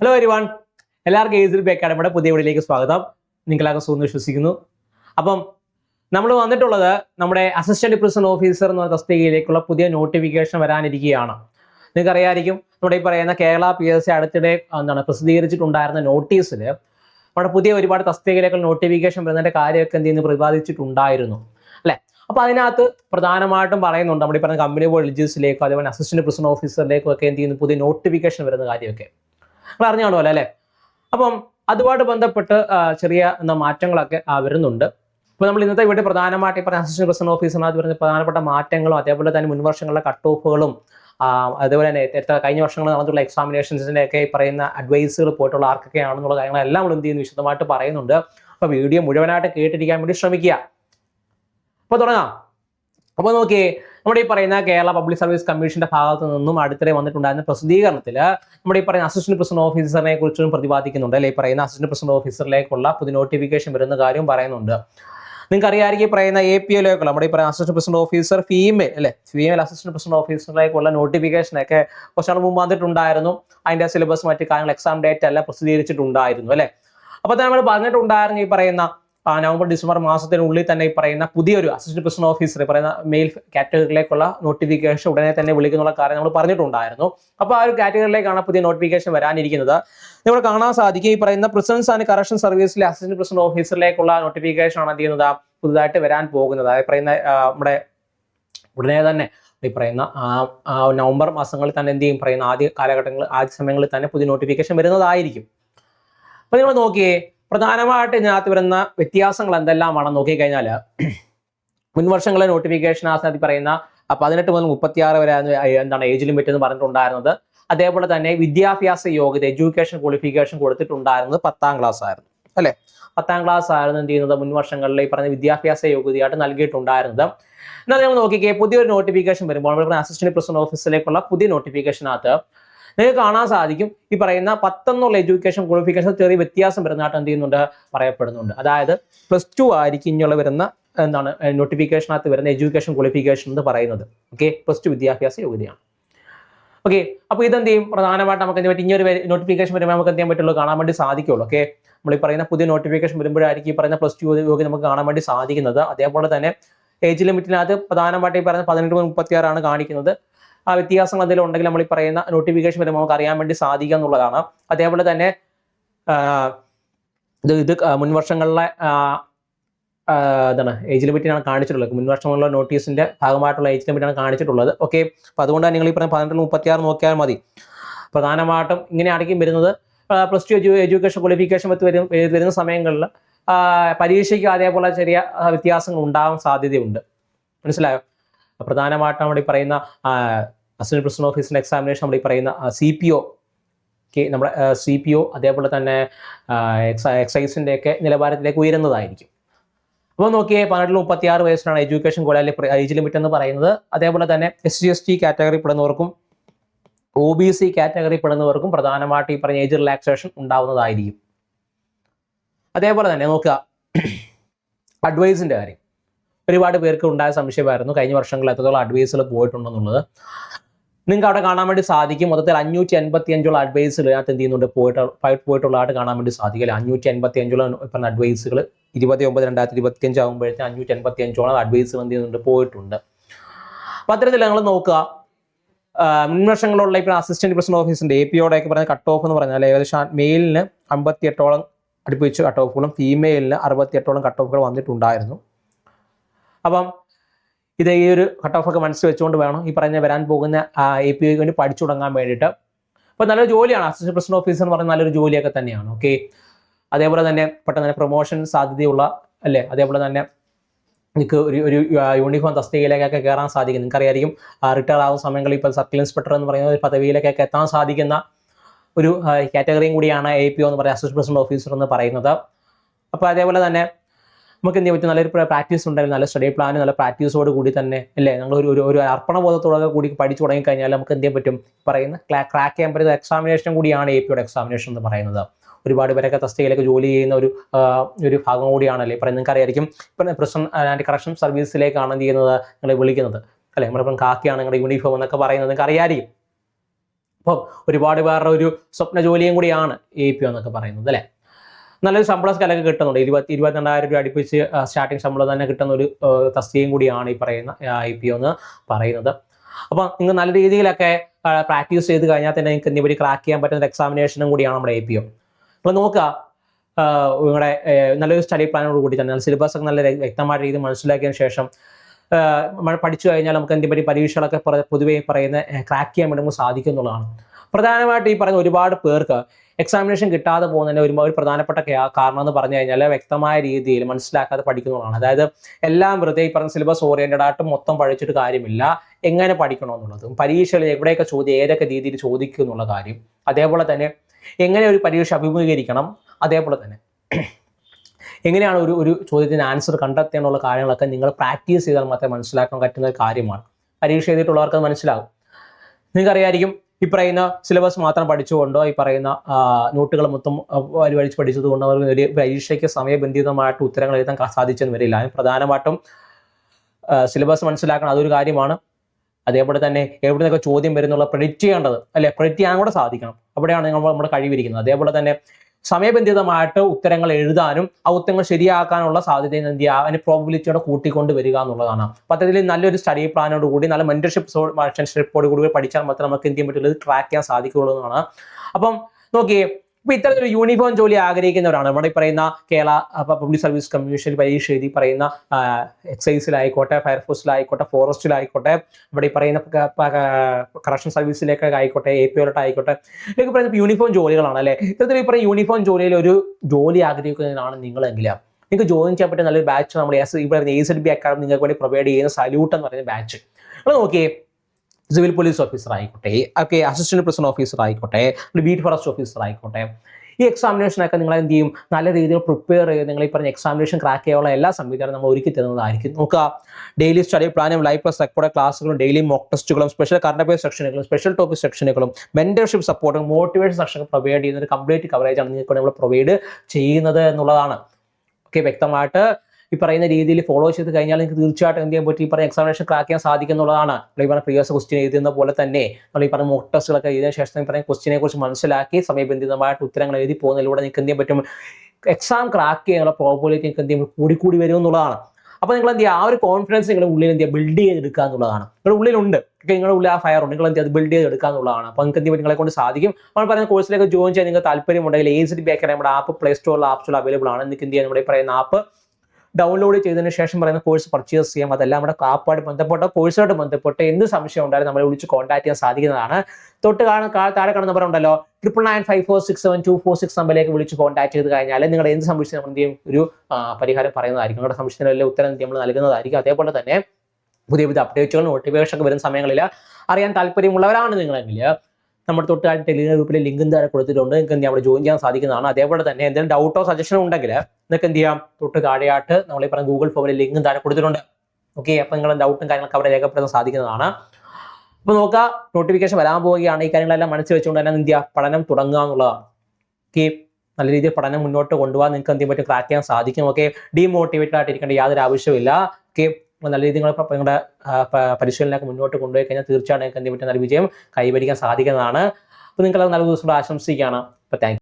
Hello എരിവാൺ എല്ലാവർക്കും ഏത് B അക്കാഡമിയുടെ പുതിയ വീടിലേക്ക് സ്വാഗതം. നിങ്ങളൊക്കെ സുഖം വിശ്വസിക്കുന്നു. അപ്പം നമ്മൾ വന്നിട്ടുള്ളത് നമ്മുടെ അസിസ്റ്റന്റ് പ്രിസൺ ഓഫീസർ എന്ന തസ്തികയിലേക്കുള്ള പുതിയ നോട്ടിഫിക്കേഷൻ വരാനിരിക്കുകയാണ്. നിങ്ങൾക്ക് അറിയാമായിരിക്കും നമ്മുടെ ഈ പറയുന്ന കേരള പി എസ് സി അടുത്തിടെ എന്താണ് പ്രസിദ്ധീകരിച്ചിട്ടുണ്ടായിരുന്ന നോട്ടീസിൽ നമ്മുടെ പുതിയ ഒരുപാട് തസ്തികയിലേക്കുള്ള നോട്ടിഫിക്കേഷൻ വരുന്നതിന്റെ കാര്യമൊക്കെ എന്ത് ചെയ്യുന്നു? പ്രതിപാദിച്ചിട്ടുണ്ടായിരുന്നു. അല്ലേ? അപ്പോൾ അതിനകത്ത് പ്രധാനമായിട്ടും പറയുന്നുണ്ട് നമ്മുടെ ഈ പറഞ്ഞ കമ്പനി ബോർഡ് എലിജിയസിലേക്കോ അതേപോലെ അസിസ്റ്റന്റ് പ്രിസൺ ഓഫീസറിലേക്കോ ഒക്കെ എന്ത് ചെയ്യുന്നു? പുതിയ നോട്ടിഫിക്കേഷൻ വരുന്ന കാര്യമൊക്കെ. നിങ്ങൾ അറിഞ്ഞ അല്ലേ? അപ്പം അതുമായിട്ട് ബന്ധപ്പെട്ട് ചെറിയ എന്താ മാറ്റങ്ങളൊക്കെ വരുന്നുണ്ട്. ഇപ്പോൾ നമ്മൾ ഇന്നത്തെ വീട്ടിൽ പ്രധാനമായിട്ട് ഇപ്പൊ പറഞ്ഞ അസിസ്റ്റന്റ് പ്രസിഡന്റ് ഓഫീസറിനകത്ത് പറഞ്ഞ പ്രധാനപ്പെട്ട മാറ്റങ്ങളും അതേപോലെ തന്നെ മുൻവർഷങ്ങളുടെ കട്ട് ഓഫുകളും അതേപോലെ തന്നെ എത്ര കഴിഞ്ഞ വർഷങ്ങൾ നടന്നിട്ടുള്ള എക്സാമിനേഷൻസിന്റെ ഒക്കെ പറയുന്ന അഡ്വൈസുകൾ പോയിട്ടുള്ള ആർക്കൊക്കെ ആണെന്നുള്ള കാര്യങ്ങളെല്ലാം നമ്മൾ എന്ത് ചെയ്യുന്നു? വിശദമായിട്ട് പറയുന്നുണ്ട്. അപ്പോൾ വീഡിയോ മുഴുവനായിട്ട് കേട്ടിരിക്കാൻ വേണ്ടി ശ്രമിക്കുക. അപ്പോൾ തുടങ്ങാം. അപ്പോൾ നോക്കിയേ നമ്മുടെ ഈ പറയുന്ന കേരള പബ്ലിക് സർവീസ് കമ്മീഷന്റെ ഭാഗത്ത് നിന്നും അടുത്തിടെ വന്നിട്ടുണ്ടായിരുന്ന പ്രസിദ്ധീകരണത്തിൽ നമ്മുടെ ഈ പറയുന്ന അസിസ്റ്റന്റ് പ്രസിഡന്റ് ഓഫീസറിനെ കുറിച്ചും പ്രതിപാദിക്കുന്നുണ്ട്. അല്ലെ? ഈ പറയുന്ന അസിസ്റ്റന്റ് പ്രസിഡന്റ് ഓഫീസറിലേക്കുള്ള പുതിയ നോട്ടിഫിക്കേഷൻ വരുന്ന കാര്യം പറയുന്നുണ്ട്. നിങ്ങൾക്ക് അറിയാമായിരിക്കും പറയുന്ന എ പി എല്ലേക്കുള്ള നമ്മുടെ ഈ പറയുന്ന അസിസ്റ്റന്റ് പ്രസിഡന്റ് ഓഫീസർ ഫീമെയിൽ അല്ലെ? ഫീമെയിൽ അസിസ്റ്റന്റ് പ്രസിഡന്റ് ഓഫീസറിലേക്കുള്ള നോട്ടിഫിക്കേഷനൊക്കെ കുറച്ചാൾ മുമ്പ് വന്നിട്ടുണ്ടായിരുന്നു. അതിന്റെ സിലബസ് മറ്റു കാര്യങ്ങൾ എക്സാം ഡേറ്റ് എല്ലാം പ്രസിദ്ധീകരിച്ചിട്ടുണ്ടായിരുന്നു. അല്ലെ? അപ്പോൾ നമ്മൾ പറഞ്ഞിട്ടുണ്ടായിരുന്നു ഈ പറയുന്ന നവംബർ ഡിസംബർ മാസത്തിനുള്ളിൽ തന്നെ ഈ പറയുന്ന പുതിയൊരു അസിസ്റ്റന്റ് പ്രസിഡന്റ് ഓഫീസർ പറയുന്ന മെയിൽ കാറ്റഗറിയിലേക്കുള്ള നോട്ടിഫിക്കേഷൻ ഉടനെ തന്നെ വിളിക്കുന്നുള്ള കാര്യം നമ്മൾ പറഞ്ഞിട്ടുണ്ടായിരുന്നു. അപ്പോൾ ആ ഒരു കാറ്റഗറിയിലേക്കാണ് പുതിയ നോട്ടിഫിക്കേഷൻ വരാനിരിക്കുന്നത്. നിങ്ങൾ കാണാൻ സാധിക്കും ഈ പറയുന്ന പ്രിസൻസ് ആൻഡ് കറക്ഷൻ സർവീസിലെ അസിസ്റ്റന്റ് പ്രസിഡന്റ് ഓഫീസറിലേക്കുള്ള നോട്ടിഫിക്കേഷൻ ആണ് എന്ത് ചെയ്യുന്നത്? പുതുതായിട്ട് വരാൻ പോകുന്നത്. അതായത് പറയുന്ന നമ്മുടെ ഉടനെ തന്നെ ഈ പറയുന്ന നവംബർ മാസങ്ങളിൽ തന്നെ എന്ത് ചെയ്യും? പറയുന്ന ആദ്യ കാലഘട്ടങ്ങളിൽ ആദ്യ സമയങ്ങളിൽ തന്നെ പുതിയ നോട്ടിഫിക്കേഷൻ വരുന്നതായിരിക്കും. അപ്പൊ നിങ്ങൾ നോക്കിയേ പ്രധാനമായിട്ട് ഇതിനകത്ത് വരുന്ന വ്യത്യാസങ്ങൾ എന്തെല്ലാമാണെന്ന് നോക്കിക്കഴിഞ്ഞാൽ മുൻവർഷങ്ങളെ നോട്ടിഫിക്കേഷൻ ആ സ്ഥലത്ത് പറയുന്ന പതിനെട്ട് മുതൽ മുപ്പത്തിയാറ് വരെ എന്താണ് ഏജ് ലിമിറ്റ് എന്ന് പറഞ്ഞിട്ടുണ്ടായിരുന്നത്. അതേപോലെ തന്നെ വിദ്യാഭ്യാസ യോഗ്യത എഡ്യൂക്കേഷൻ ക്വാളിഫിക്കേഷൻ കൊടുത്തിട്ടുണ്ടായിരുന്നത് പത്താം ക്ലാസ് ആയിരുന്നു. അല്ലെ? പത്താം ക്ലാസ് ആയിരുന്നു എന്ത് ചെയ്യുന്നത്? മുൻ വർഷങ്ങളിൽ ഈ പറഞ്ഞ വിദ്യാഭ്യാസ യോഗ്യതയായിട്ട് നൽകിയിട്ടുണ്ടായിരുന്നത്. എന്നാൽ നമ്മൾ നോക്കിക്കേ പുതിയൊരു നോട്ടിഫിക്കേഷൻ വരുമ്പോൾ അസിസ്റ്റന്റ് പ്രസിഡന്റ് ഓഫീസിലേക്കുള്ള പുതിയ നോട്ടിഫിക്കേഷനകത്ത് നിങ്ങൾക്ക് കാണാൻ സാധിക്കും. ഈ പറയുന്ന പത്തെന്നുള്ള എഡ്യൂക്കേഷൻ ക്വാളിഫിക്കേഷൻ ചെറിയ വ്യത്യാസം വരുന്നതായിട്ട് എന്ത് ചെയ്യുന്നുണ്ട്? പറയപ്പെടുന്നുണ്ട്. അതായത് പ്ലസ് ടു ആയിരിക്കും ഇനിയുള്ള വരുന്ന എന്താണ് നോട്ടിഫിക്കേഷനകത്ത് വരുന്ന എഡ്യൂക്കേഷൻ ക്വാളിഫിക്കേഷൻ എന്ന് പറയുന്നത്. ഓക്കെ പ്ലസ് ടു വിദ്യാഭ്യാസ യോഗ്യതയാണ്. ഓക്കെ അപ്പോൾ ഇതെന്ത് ചെയ്യും? പ്രധാനമായിട്ട് നമുക്ക് എന്ത് പറ്റും? ഒരു നോട്ടിഫിക്കേഷൻ വരുമ്പോൾ നമുക്ക് എന്ത് ചെയ്യാൻ പറ്റുള്ളൂ? കാണാൻ വേണ്ടി സാധിക്കുള്ളൂ. ഓക്കെ നമ്മൾ ഈ പറയുന്ന പുതിയ നോട്ടിഫിക്കേഷൻ വരുമ്പോഴായിരിക്കും ഈ പറയുന്ന പ്ലസ് ടു യോഗ്യത നമുക്ക് കാണാൻ വേണ്ടി സാധിക്കുന്നത്. അതേപോലെ തന്നെ ഏജ് ലിമിറ്റിനകത്ത് പ്രധാനമായിട്ട് ഈ പറയുന്ന പതിനെട്ട് മുതൽ മുപ്പത്തിയാറാണ് കാണിക്കുന്നത്. ആ വ്യത്യാസങ്ങൾ എന്തെങ്കിലും ഉണ്ടെങ്കിൽ നമ്മൾ ഈ പറയുന്ന നോട്ടിഫിക്കേഷൻ വരുമ്പോൾ നമുക്ക് അറിയാൻ വേണ്ടി സാധിക്കുക എന്നുള്ളതാണ്. അതേപോലെ തന്നെ ഇത് ഇത് മുൻ വർഷങ്ങളിലെ ആ, ആ, എന്താണ് ഏജ് ലിമിറ്റിനാണ് കാണിച്ചിട്ടുള്ളത്. മുൻവർഷമുള്ള നോട്ടീസിന്റെ ഭാഗമായിട്ടുള്ള ഏജ് ലിമിറ്റാണ് കാണിച്ചിട്ടുള്ളത്. ഓക്കെ അപ്പോൾ അതുകൊണ്ട് നിങ്ങൾ ഈ പറഞ്ഞ പതിനെട്ടിൽ മുപ്പത്തി ആറ് നോക്കിയാൽ മതി. പ്രധാനമായിട്ടും ഇങ്ങനെ ഇങ്ങനെയായിരിക്കും വരുന്നത്. പ്ലസ് ടു എഡ്യൂക്കേഷൻ ക്വാളിഫിക്കേഷൻ വെച്ച് വരും വരുന്ന സമയങ്ങളിൽ പരീക്ഷയ്ക്ക് അതേപോലെ ചെറിയ വ്യത്യാസങ്ങൾ ഉണ്ടാകാൻ സാധ്യതയുണ്ട്. മനസ്സിലായോ? പ്രധാനമായിട്ടും നമ്മൾ ഈ പറയുന്ന അസിസ്റ്റന്റ് പ്രസിഡന്റ് ഓഫീസിന്റെ എക്സാമിനേഷൻ നമ്മൾ ഈ പറയുന്ന സി പി ഒ നമ്മുടെ സി പി ഒ അതേപോലെ തന്നെ എക്സൈസിന്റെ ഒക്കെ നിലവാരത്തിലേക്ക് ഉയരുന്നതായിരിക്കും. അപ്പോൾ നോക്കിയേ പതിനെട്ടിൽ മുപ്പത്തി ആറ് വയസ്സിലാണ് എഡ്യൂക്കേഷൻ കോളേജിലെ ഏജ് ലിമിറ്റ് എന്ന് പറയുന്നത്. അതേപോലെ തന്നെ S C S T category പെടുന്നവർക്കും O B C category പെടുന്നവർക്കും പ്രധാനമായിട്ട് ഈ പറഞ്ഞ ഏജ് റിലാക്സേഷൻ ഉണ്ടാവുന്നതായിരിക്കും. അതേപോലെ തന്നെ നോക്കുക അഡ്വൈസിന്റെ കാര്യം. ഒരുപാട് പേർക്ക് ഉണ്ടായ സംശയമായിരുന്നു. കഴിഞ്ഞ വർഷങ്ങളിൽ എത്രത്തോളം അഡ്വൈസുകൾ പോയിട്ടുണ്ടെന്നുള്ളത്. നിങ്ങൾക്ക് അവിടെ കാണാൻ വേണ്ടി സാധിക്കും. മൊത്തത്തിൽ അഞ്ഞൂറ്റി അൻപത്തി അഞ്ചോളം അഡ്വൈസുകൾ ഇതിനകത്ത് എന്ത് ചെയ്യുന്നുണ്ട്? പോയിട്ട് പോയിട്ടുള്ള പോയിട്ടുള്ളതായിട്ട് കാണാൻ വേണ്ടി സാധിക്കില്ല അഞ്ഞൂറ്റി അൻപത്തി അഞ്ചോളം പറഞ്ഞ അഡ്വൈസുകൾ ഇരുപത്തി ഒമ്പത് രണ്ടായിരത്തി ഇരുപത്തി അഞ്ച് ആകുമ്പോഴത്തേക്ക് അഞ്ഞൂറ്റി അൻപത്തി അഞ്ചോളം അഡ്വൈസുകൾ എന്ത് ചെയ്യുന്നുണ്ട്? പോയിട്ടുണ്ട്. അപ്പം അത്തരത്തിൽ നിങ്ങൾ നോക്കുക. മുൻവർഷങ്ങളുള്ള ഇപ്പോൾ അസിസ്റ്റന്റ് പ്രസിഡന്റ് ഓഫീസിന്റെ എ പിയോടെ ഒക്കെ പറഞ്ഞ കട്ട് ഓഫ് എന്ന് പറഞ്ഞാൽ ഏകദേശം മെയിലിന് അമ്പത്തി എട്ടോളം അടുപ്പിച്ച് കട്ട് ഓഫുകളും ഫീമെയിലിന് അറുപത്തി എട്ടോളം കട്ട് ഓഫുകൾ വന്നിട്ടുണ്ടായിരുന്നു. അപ്പം ഇത് ഈ ഒരു കട്ട് ഓഫ് ഒക്കെ മനസ്സിൽ വെച്ചുകൊണ്ട് വേണം ഈ പറഞ്ഞ വരാൻ പോകുന്ന എ പി ഐക്ക് വേണ്ടി പഠിച്ചു തുടങ്ങാൻ വേണ്ടിയിട്ട്. അപ്പോൾ നല്ലൊരു ജോലിയാണ് അസിസ്റ്റന്റ് പ്രസിഡന്റ് ഓഫീസർ എന്ന് പറയുന്നത് നല്ലൊരു ജോലിയൊക്കെ തന്നെയാണ് ഓക്കെ അതേപോലെ തന്നെ പെട്ടെന്ന് തന്നെ പ്രൊമോഷൻ സാധ്യതയുള്ള അല്ലേ? അതേപോലെ തന്നെ നിങ്ങൾക്ക് ഒരു ഒരു യൂണിഫോം തസ്തികയിലേക്കൊക്കെ കയറാൻ സാധിക്കും. നിങ്ങൾക്കറിയായിരിക്കും റിട്ടയർ ആവുന്ന സമയങ്ങളിൽ ഇപ്പോൾ സർക്കിൾ ഇൻസ്പെക്ടർ എന്ന് പറയുന്ന ഒരു പദവിയിലേക്കൊക്കെ എത്താൻ സാധിക്കുന്ന ഒരു കാറ്റഗറിയും കൂടിയാണ് എ പി ഒ എന്ന് പറയുന്ന അസിസ്റ്റന്റ് പ്രസിഡന്റ് ഓഫീസർ എന്ന് പറയുന്നത്. അപ്പോൾ അതേപോലെ തന്നെ നമുക്ക് എന്ത് ചെയ്യാൻ പറ്റും? നല്ലൊരു പ്രാക്ടീസ് ഉണ്ടായിരുന്നു നല്ല സ്റ്റഡി പ്ലാൻ നല്ല പ്രാക്ടീസോട് കൂടി തന്നെ അല്ലേ? നമ്മൾ ഒരു ഒരു അർപ്പണബോധത്തോടെ കൂടി പഠിച്ചു തുടങ്ങിക്കഴിഞ്ഞാൽ നമുക്ക് എന്ത് ചെയ്യാൻ പറ്റും? പറയുന്ന ക്രാക്ക് ചെയ്യാൻ പറ്റുന്ന എക്സാമിനേഷൻ കൂടിയാണ് എ പിയുടെ എക്സാമിനേഷൻ എന്ന് പറയുന്നത്. ഒരുപാട് പേരൊക്കെ തസ്തികയിലേക്ക് ജോലി ചെയ്യുന്ന ഒരു ഒരു ഭാഗം കൂടിയാണല്ലേ? പറയുന്നത് നിങ്ങൾക്ക് അറിയായിരിക്കും ഇപ്പം പ്രശ്നം ആൻഡ് കറക്ഷൻ സർവീസിലേക്കാണ് എന്ത് ചെയ്യുന്നത്? നിങ്ങളെ വിളിക്കുന്നത്. അല്ലെ? നമ്മളിപ്പം കാക്കിയാണ് നിങ്ങളുടെ യൂണിഫോം എന്നൊക്കെ പറയുന്നത്. നിങ്ങൾക്ക് അറിയാമായിരിക്കും അപ്പം ഒരുപാട് പേരുടെ ഒരു സ്വപ്ന ജോലിയും കൂടിയാണ് എ പി എന്നൊക്കെ പറയുന്നത് അല്ലേ? നല്ലൊരു ശമ്പള സ്കലൊക്കെ കിട്ടുന്നുണ്ട്. ഇരുപത്തി ഇരുപത്തിരണ്ടായിരം രൂപ അടുപ്പിച്ച് സ്റ്റാർട്ടിങ് ശമ്പളം തന്നെ കിട്ടുന്ന ഒരു തസ്തികയും കൂടിയാണ് ഈ പറയുന്ന ഐ പി ഒ എന്ന് പറയുന്നത്. അപ്പം നിങ്ങൾ നല്ല രീതിയിലൊക്കെ പ്രാക്ടീസ് ചെയ്ത് കഴിഞ്ഞാൽ തന്നെ നിങ്ങൾക്ക് എന്തെങ്കിലും ക്രാക്ക് ചെയ്യാൻ പറ്റുന്ന എക്സാമിനേഷനും കൂടിയാണ് നമ്മുടെ ഐ പി ഒ നിങ്ങൾ നോക്കുക നിങ്ങളുടെ നല്ലൊരു സ്റ്റഡി പ്ലാനോട് കൂടി തന്നെ സിലബസ് ഒക്കെ നല്ല വ്യക്തമായ രീതിയിൽ മനസ്സിലാക്കിയതിന് ശേഷം പഠിച്ചു കഴിഞ്ഞാൽ നമുക്ക് എന്തിനു പറ്റി പരീക്ഷകളൊക്കെ പൊതുവേ പറയുന്ന ക്രാക്ക് ചെയ്യാൻ വേണ്ടി നമുക്ക് സാധിക്കും എന്നുള്ളതാണ് പ്രധാനമായിട്ട് ഈ പറയുന്ന ഒരുപാട് പേർക്ക് എക്സാമിനേഷൻ കിട്ടാതെ പോകുന്നതിന് ഒരു ഒരു പ്രധാനപ്പെട്ട കാരണം എന്ന് പറഞ്ഞു കഴിഞ്ഞാൽ വ്യക്തമായ രീതിയിൽ മനസ്സിലാക്കാതെ പഠിക്കുന്നതാണ്. അതായത് എല്ലാം വെറുതെ ഈ പറഞ്ഞ സിലബസ് ഓറിയന്റഡ് ആയിട്ട് മൊത്തം പഠിച്ചിട്ട് കാര്യമില്ല. എങ്ങനെ പഠിക്കണമെന്നുള്ളതും പരീക്ഷകൾ എവിടെയൊക്കെ ചോദ്യം ഏതൊക്കെ രീതിയിൽ ചോദിക്കും എന്നുള്ള കാര്യം. അതേപോലെ തന്നെ എങ്ങനെ ഒരു പരീക്ഷ അഭിമുഖീകരിക്കണം അതേപോലെ തന്നെ എങ്ങനെയാണ് ഒരു ഒരു ചോദ്യത്തിന് ആൻസർ കണ്ടെത്തുക എന്നുള്ള കാര്യങ്ങളൊക്കെ നിങ്ങൾ പ്രാക്ടീസ് ചെയ്താൽ മാത്രമേ മനസ്സിലാക്കാൻ പറ്റുന്ന കാര്യമാണ്. പരീക്ഷ ചെയ്തിട്ടുള്ളവർക്ക് മനസ്സിലാകും നിങ്ങൾക്കറിയായിരിക്കും ഈ പറയുന്ന സിലബസ് മാത്രം പഠിച്ചുകൊണ്ടോ ഈ പറയുന്ന നോട്ടുകൾ മൊത്തം വലിച്ചു വലിച്ച് പഠിച്ചതുകൊണ്ടോ അവർ ഒരു പരീക്ഷയ്ക്ക് സമയബന്ധിതമായിട്ട് ഉത്തരങ്ങൾ എഴുതാൻ സാധിച്ചെന്ന് വരില്ല. അതിന് പ്രധാനമായിട്ടും സിലബസ് മനസ്സിലാക്കണം അതൊരു കാര്യമാണ്. അതേപോലെ തന്നെ എവിടെ നിന്നൊക്കെ ചോദ്യം വരുന്നുള്ള പ്രെഡിക്റ്റ് ചെയ്യേണ്ടത് അല്ലെ പ്രെഡിക്റ്റ് ചെയ്യാൻ കൂടെ സാധിക്കണം. അവിടെയാണ് നമ്മൾ നമ്മുടെ കഴിവിരിക്കുന്നത് അതേപോലെ തന്നെ സമയബന്ധിതമായിട്ട് ഉത്തരങ്ങൾ എഴുതാനും ആ ഉത്തരങ്ങൾ ശരിയാക്കാനുള്ള സാധ്യത എന്ത് ചെയ്യുക? അതിന് പ്രോബിലിറ്റിയോടെ കൂട്ടിക്കൊണ്ട് വരിക എന്നുള്ളതാണ്. പദ്ധതിയിൽ നല്ലൊരു സ്റ്റഡി പ്ലാനോട് കൂടി നല്ല മെന്റർഷിപ്പ് മെന്റർഷിപ്പോട് കൂടി പഠിച്ചാൽ മാത്രമേ നമുക്ക് എന്ത് ചെയ്യാൻ പറ്റുള്ളൂ? ട്രാക്ക് ചെയ്യാൻ സാധിക്കുള്ളൂ എന്നാണ്. അപ്പം നോക്കിയേ ഇപ്പൊ ഒരു യൂണിഫോം ജോലി ആഗ്രഹിക്കുന്നവരാണ്. നമ്മുടെ ഈ പറയുന്ന കേരള പബ്ലിക് സർവീസ് കമ്മീഷൻ പരീക്ഷ എഴുതി പറയുന്ന എക്സൈസിലായിക്കോട്ടെ ഫയർഫോഴ്സിലായിക്കോട്ടെ ഫോറസ്റ്റിലായിക്കോട്ടെ ഇവിടെ ഈ പറയുന്ന കറക്ഷൻ സർവീസിലേക്കൊക്കെ ആയിക്കോട്ടെ എ പി ഒലോട്ട് ആയിക്കോട്ടെ ഇതൊക്കെ പറയുന്ന യൂണിഫോം ജോലികളാണ് അല്ലേ? ഇത്തരത്തിൽ ഈ പറയുന്ന യൂണിഫോം ജോലിയിൽ ഒരു ജോലി ആഗ്രഹിക്കുന്നതിനാണ് നിങ്ങളെങ്കിൽ. നിങ്ങൾക്ക് ജോയിൻ ചെയ്യാൻ പറ്റിയ നല്ലൊരു ബാച്ച് നമ്മൾ എസ് ഇവിടെ എ സെഡ് ബി അക്കാദമി നിങ്ങൾക്ക് വേണ്ടി പ്രൊവൈഡ് ചെയ്യുന്ന സല്യൂട്ട് എന്ന് പറയുന്ന ബാച്ച് നിങ്ങൾ നോക്കിയേ സിവിൽ പോലീസ് ഓഫീസർ ആയിക്കോട്ടെ ഓക്കെ അസിസ്റ്റന്റ് പ്രസിഡന്റ് ഓഫീസർ ആയിക്കോട്ടെ ബീറ്റ് ഫോറസ്റ്റ് ഓഫീസർ ആയിക്കോട്ടെ. ഈ എക്സാമിനേഷനൊക്കെ നിങ്ങൾ എന്ത് ചെയ്യും? നല്ല രീതിയിൽ പ്രിപ്പയർ ചെയ്ത് നിങ്ങൾ ഈ പറഞ്ഞ എക്സാമിനേഷൻ ക്രാക്ക് ചെയ്യാനുള്ള എല്ലാ സംവിധാനവും നമ്മൾ ഒരുക്കി തരുന്നതായിരിക്കും. നോക്കുക. ഡെയിലി സ്റ്റഡി പ്ലാനും ലൈഫ് പ്ലസ് റെക്കോർഡ് ക്ലാസ്സുകളും ഡെയിലി മോക്ക് ടെസ്റ്റുകളും സ്പെഷ്യൽ കറണ്ട് അഫയർ സെക്ഷനുകളും സ്പെഷ്യൽ ടോപ്പിക് സെക്ഷനുകളും മെന്റർഷിപ്പ് സപ്പോർട്ടും മോട്ടിവേഷൻ സെക്ഷനും പ്രൊവൈഡ് ചെയ്യുന്ന ഒരു കംപ്ലീറ്റ് കവറേജ് ആണ് നിങ്ങൾക്ക് നമ്മൾ പ്രൊവൈഡ് ചെയ്യുന്നത് എന്നുള്ളതാണ്. ഓക്കെ വ്യക്തമായിട്ട് ഈ പറയുന്ന രീതിയിൽ ഫോളോ ചെയ്ത് കഴിഞ്ഞാൽ നിങ്ങൾക്ക് തീർച്ചയായിട്ടും എന്ത് ചെയ്യാൻ പറ്റും? ഈ പറഞ്ഞ എക്സാമിനേഷൻ ക്രാക്ക് ചെയ്യാൻ സാധിക്കും എന്നുള്ളതാണ് നമ്മൾ ഈ പറഞ്ഞ പ്രീവിയസ് ക്വസ്റ്റ്യൻ എഴുതുന്ന പോലെ തന്നെ നമ്മൾ ഈ പറഞ്ഞ മോക്ക് ടെസ്റ്റുകളൊക്കെ എഴുതിയ ശേഷം ഈ പറഞ്ഞ ക്വസ്റ്റിനെ കുറിച്ച് മനസ്സിലാക്കി സമയബന്ധിതമായിട്ട് ഉത്തരങ്ങൾ എഴുതി പോകുന്നതിലൂടെ നിങ്ങൾക്ക് എന്ത് ചെയ്യാൻ പറ്റും? എക്സാം ക്രാക്ക് ചെയ്യാനുള്ള പ്രോബിലിറ്റി നിങ്ങൾക്ക് എന്ത് ചെയ്യും കൂടി കൂടി വരും എന്നുള്ളതാണ്. അപ്പോൾ നിങ്ങൾ എന്ത് ചെയ്യുക? ആ ഒരു കോൺഫിഡൻസ് നിങ്ങളുടെ ഉള്ളിൽ എന്ത് ചെയ്യുക? ബിൽഡ് ചെയ്തെടുക്കുക എന്നുള്ളതാണ്. നിങ്ങളുടെ ഉള്ളിലുണ്ട്. നിങ്ങളുടെ ഉള്ളിൽ ആ ഫയർ ഉണ്ട്. നിങ്ങൾ എന്ത് അത് ബിൽഡ് ചെയ്തെടുക്കുക എന്നുള്ളതാണ്. അപ്പോൾ നിങ്ങൾക്ക് എന്ത് ചെയ്യും നിങ്ങളെ കൊണ്ട് സാധിക്കും. നമ്മൾ പറയുന്ന കോഴ്സിലേക്ക് ജോയിൻ ചെയ്യാൻ നിങ്ങൾക്ക് താല്പര്യമുണ്ടെങ്കിൽ എ സി ബി നമ്മുടെ ആപ്പ് പ്ലേ സ്റ്റോറിൽ ആപ്സുകൾ അവൈലബിൾ ആണ്. നിങ്ങൾക്ക് എന്ത് ചെയ്യാൻ നമ്മുടെ പറയുന്ന ആപ്പ് ഡൗൺലോഡ് ചെയ്തതിന് ശേഷം പറയുന്ന കോഴ്സ് പർച്ചേസ് ചെയ്യാം. അതെല്ലാം നമ്മുടെ ആപ്പുമായിട്ട് ബന്ധപ്പെട്ട കോഴ്സുമായിട്ട് ബന്ധപ്പെട്ട് എന്ത് സംശയം ഉണ്ടായാലും നമ്മളെ വിളിച്ച് കോൺടാക്ട് ചെയ്യാൻ സാധിക്കുന്നതാണ്. തൊട്ട് കാണുന്ന താഴെ കാണുന്ന നമ്പർ ഉണ്ടല്ലോ. Triple nine five four six seven two four six നമ്പറിലേക്ക് വിളിച്ച് കോൺടാക്ട് ചെയ്ത് കഴിഞ്ഞാൽ നിങ്ങളുടെ എന്ത് സംശയം നമ്മൾ എന്ത് ചെയ്യും? ഒരു പരിഹാരം പറയുന്നതായിരിക്കും. നിങ്ങളുടെ സംശയത്തിനെല്ലാം ഉത്തരം നമ്മൾ നൽകുന്നതായിരിക്കും. അതേപോലെ തന്നെ പുതിയ പുതിയ അപ്ഡേറ്റുകൾ നോട്ടിഫിക്കേഷൻ ഒക്കെ വരുന്ന സമയങ്ങളിൽ അറിയാൻ താല്പര്യമുള്ളവരാണ് നിങ്ങളെങ്കിൽ നമ്മുടെ തൊട്ടായിട്ട് ടെലിഗ്രാം ഗ്രൂപ്പിലെ ലിങ്കും താഴെ കൊടുത്തിട്ടുണ്ട്? നിങ്ങൾക്ക് എന്ത് അവിടെ ജോയിൻ ചെയ്യാൻ സാധിക്കുന്നതാണ്. അതേപോലെ തന്നെ എന്തെങ്കിലും ഡൗട്ടോ സജഷനോ ഉണ്ടെങ്കിൽ നിങ്ങൾക്ക് എന്ത് ചെയ്യാം? തൊട്ട് താഴെയായിട്ട് നമ്മൾ ഈ പറഞ്ഞ ഗൂഗിൾ ഫോമിലെ ലിങ്കും താഴെ കൊടുത്തിട്ടുണ്ട്. ഓക്കെ അപ്പം നിങ്ങളുടെ ഡൗട്ടും കാര്യങ്ങളൊക്കെ അവിടെ രേഖപ്പെടുത്താൻ സാധിക്കുന്നതാണ്. അപ്പോൾ നോക്കുക നോട്ടിഫിക്കേഷൻ വരാൻ പോവുകയാണ്. ഈ കാര്യങ്ങളെല്ലാം മനസ്സിൽ വെച്ചുകൊണ്ട് തന്നെ എന്ത് ചെയ്യുക? പഠനം തുടങ്ങുക എന്നുള്ളതാണ്. ഓക്കെ നല്ല രീതിയിൽ പഠനം മുന്നോട്ട് കൊണ്ടുപോകാൻ നിങ്ങൾക്ക് എന്ത് പറ്റും? ക്രാക്ക് ചെയ്യാൻ സാധിക്കും. ഓക്കെ ഡീമോട്ടിവേറ്റഡ് ആയിട്ട് ഇരിക്കേണ്ട യാതൊരു ആവശ്യമില്ല ഓക്കെ നല്ല രീതിയിൽ നിങ്ങളുടെ പരിശീലനമൊക്കെ മുന്നോട്ട് കൊണ്ടുപോയി കഴിഞ്ഞാൽ തീർച്ചയായിട്ടും നിങ്ങൾക്ക് എന്ത് നല്ല വിജയം കൈവരിക്കാൻ സാധിക്കുന്നതാണ്. അപ്പോൾ നിങ്ങൾക്ക് നല്ല ദിവസം ആശംസിക്കുകയാണ്. അപ്പോൾ താങ്ക്